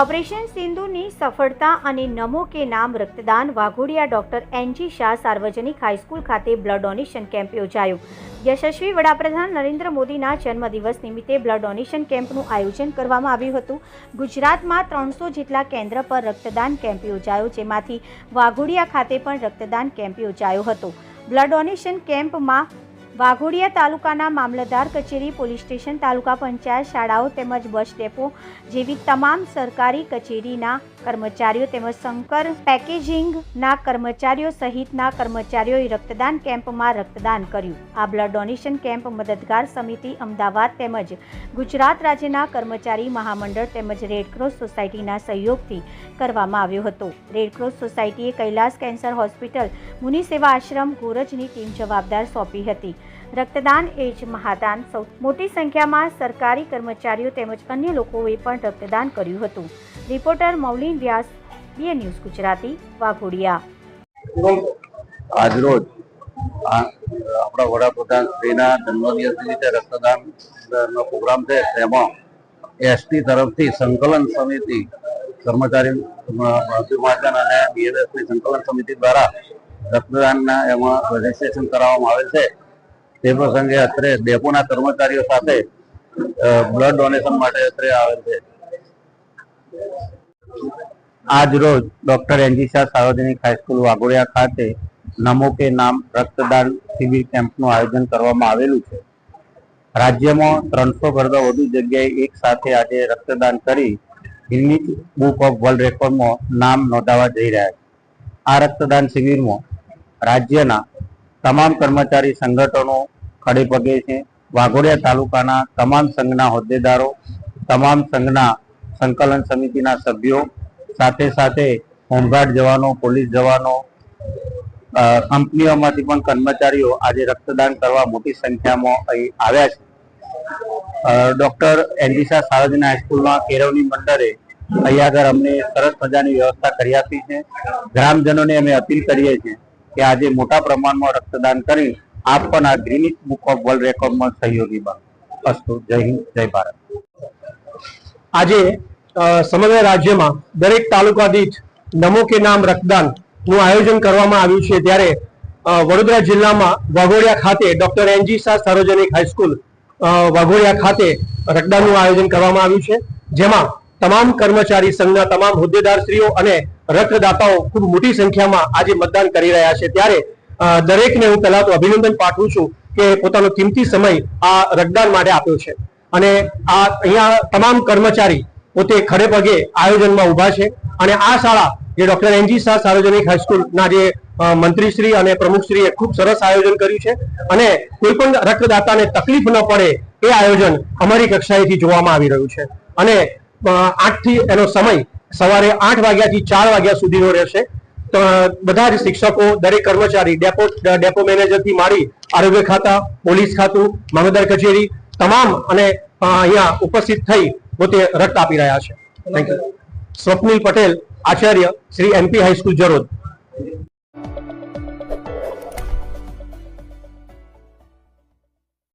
Operation સિંધુની સફળતા અને નમો કે નામ રક્તદાન વાઘોડિયા ડોક્ટર એનજી શાહ સાર્વજનિક હાઈસ્કૂલ ખાતે બ્લડ ડોનેશન કેમ્પ યોજાયો. યશસ્વી વડાપ્રધાન નરેન્દ્ર મોદીના જન્મદિવસ નિમિત્તે બ્લડ ડોનેશન કેમ્પનું આયોજન કરવામાં આવ્યું હતું. ગુજરાતમાં ત્રણસો જેટલા કેન્દ્ર પર રક્તદાન કેમ્પ યોજાયો, જેમાંથી વાઘોડિયા ખાતે પણ રક્તદાન કેમ્પ યોજાયો હતો. બ્લડ ડોનેશન કેમ્પમાં વાઘોડિયા તાલુકાના મામલતદાર કચેરી, પોલીસ સ્ટેશન, તાલુકા પંચાયત શાળાઓ તેમજ બસ ડેપો જેવી તમામ સરકારી કચેરીના કર્મચારીઓ તેમજ શંકર પેકેજિંગના કર્મચારીઓ સહિતના કર્મચારીઓએ રક્તદાન કેમ્પમાં રક્તદાન કર્યું. આ બ્લડ ડોનેશન કેમ્પ મદદગાર સમિતિ અમદાવાદ તેમજ ગુજરાત રાજ્યના કર્મચારી મહામંડળ તેમજ રેડક્રોસ સોસાયટીના સહયોગથી કરવામાં આવ્યો હતો. રેડક્રોસ સોસાયટીએ કૈલાસ કેન્સર હોસ્પિટલ, મુનિસેવા આશ્રમ, ગોરજની ટીમ જવાબદાર સોંપી હતી. રક્તદાન એ જ મહાદાન. સૌ, મોટી સંખ્યામાં સરકારી કર્મચારીઓ તેમજ અન્ય લોકોએ પણ રક્તદાન કર્યું હતું. Reporter Maulin Vyas BA news Gujarati, Waghodia. આજરોજ આપણા વડાપ્રધાન શ્રીના જન્મદિવસ નિમિત્તે રક્તદાન પ્રોગ્રામ છે. તેમાં એસટી તરફથી સંકલન સમિતિ કર્મચારી મહાજન અને બીએમએસની સંકલન સમિતિ દ્વારા રક્તદાનના એમાં રજીસ્ટ્રેશન કરાવવામાં આવે છે. તે પ્રસંગે અત્રે ડેપોના કર્મચારીઓ સાથે બ્લડ ડોનેશન માટે અત્રે આવેલ છે. આજ રોજ ડોક્ટર એનજી શાહ સાર્વજનિક હાઈસ્કૂલ વાઘોડિયા ખાતે નમો કે નામ રક્તદાન શિબિર કેમ્પનું આયોજન કરવામાં આવેલું છે. રાજ્યમાં ત્રણસો કરતાં વધુ જગ્યાએ એક સાથે આજે રક્તદાન કરી ગિનિક બુક ઓફ વર્લ્ડ રેકોર્ડમાં નામ નોંધાવા જઈ રહ્યા છે. આ રક્તદાન શિબિરમાં રાજ્યના તમામ કર્મચારી સંગઠનો ખડે પગે છે. વાઘોડિયા તાલુકાના તમામ સંઘના હોદ્દેદારો, તમામ સંઘના સંકલન સમિતિના સભ્યો, સાથે સાથે હોમગાર્ડ જવાનો, પોલીસ જવાનો કંપનીઓમાંથી પણ કર્મચારીઓ આજે રક્તદાન કરવા મોટી સંખ્યામાં અહીં આવ્યા છે. ડોક્ટર એનજીસા સાર્વજનિક હાઈસ્કૂલમાં કેરવની મંડળે અહીંયા આગળ અમને સરસ મજાની વ્યવસ્થા કરી આપી છે. ગ્રામજનોને અમે અપીલ કરીએ છીએ કે આજે મોટા પ્રમાણમાં રક્તદાન કરી આપ પણ આ ગ્રીનિસ બુક ઓફ વર્લ્ડ રેકોર્ડમાં સહયોગી બનો. અસ્તુ, જય હિન્દ, જય ભારત. આજે સમગ્ર રાજ્યમાં દરેક તાલુકા દીઠ નમો કે નામ રક્તદાનનું આયોજન કરવામાં આવ્યું છે ત્યારે વડોદરા જિલ્લામાં વાઘોડિયા ખાતે ડોક્ટર એનજી શાહ સાર્વજનિક હાઈસ્કૂલ વાઘોડિયા ખાતે રક્તદાનનું આયોજન કરવામાં આવ્યું છે. જેમાં તમામ કર્મચારી સંઘના તમામ હોદ્દેદારશ્રીઓ અને રક્તદાતાઓ ખૂબ મોટી સંખ્યામાં આજે મતદાન કરી રહ્યા છે. ત્યારે દરેકને હું પહેલા તો અભિનંદન પાઠવું છું કે પોતાનો કિંમતી સમય આ રક્તદાન માટે આપ્યો છે. અને આ અહીંયા તમામ કર્મચારી પોતે ખડે પગે આયોજનમાં ઊભા છે. અને આ શાળા જે ડોક્ટર એનજી શાહ સાર્વજનિક હાઈસ્કૂલના જે મંત્રીશ્રી અને પ્રમુખશ્રીએ ખૂબ સરસ આયોજન કર્યું છે. અને કોઈ પણ રક્તદાતાને તકલીફ ન પડે એ આયોજન અમારી કક્ષાએથી જોવામાં આવી રહ્યું છે. અને આઠથી એનો સમય સવારે આઠ વાગ્યાથી ચાર વાગ્યા સુધીનો રહેશે. બધા જ શિક્ષકો, દરેક કર્મચારી, ડેપો ડેપો મેનેજરથી મારી આરોગ્ય ખાતા, પોલીસ ખાતું, મામલતદાર કચેરી તમામ અને અહીંયા ઉપસ્થિત થઈ પોતે રક્ત આપી રહ્યા છે. Thank you Swapnil Patel, Acharya Shri MP high school Jarod.